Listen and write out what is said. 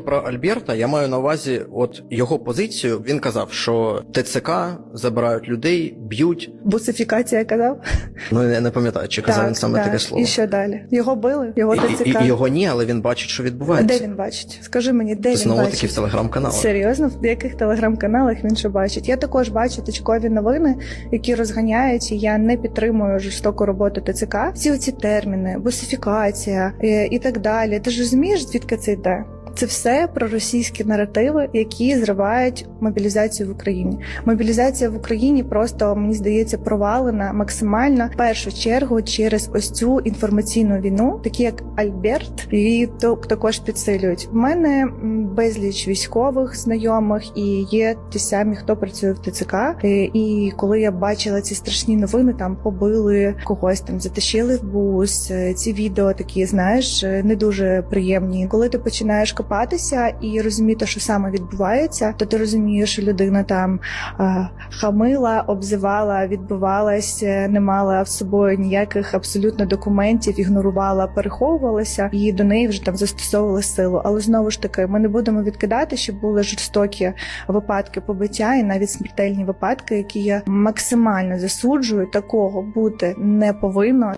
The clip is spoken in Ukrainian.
Про Альберта я маю на увазі, от його позицію. Він казав, що ТЦК забирають людей, б'ють. Бусифікація казав? Ну я не пам'ятаю, чи казав він саме так. таке слово. І що далі? Його били? Його ТЦК? і, і його ні, але він бачить, що відбувається. де він бачить? Скажи мені, де він бачить? таки в телеграм-каналах. Серйозно, в яких телеграм-каналах він що бачить? Я також бачу точкові новини, які розганяють, і я не підтримую жорстоку роботу ТЦК. Всі ці терміни, бусифікація е, і так далі. Ти ж розумієш, звідки це йде? Це все про російські наративи, які зривають мобілізацію в Україні. Мобілізація в Україні просто мені здається провалена максимально в першу чергу через ось цю інформаційну війну, такі як Альберт, то також підсилюють. У мене безліч військових знайомих і є ті самі, хто працює в ТЦК. Е, І коли я бачила ці страшні новини, там побили когось, там затащили в бус. е, Ці відео такі, знаєш, е, не дуже приємні. Коли ти починаєш копатися і розуміти, що саме відбувається, то ти розумієш, що людина там е, хамила, обзивала, відбивалась, е, не мала в собою ніяких абсолютно документів, ігнорувала, переховувалася, і до неї вже там застосовували силу. Але знову ж таки, ми не будемо відкидати, що були жорстокі випадки побиття і навіть смертельні випадки, які я максимально засуджую. Такого бути не повинно.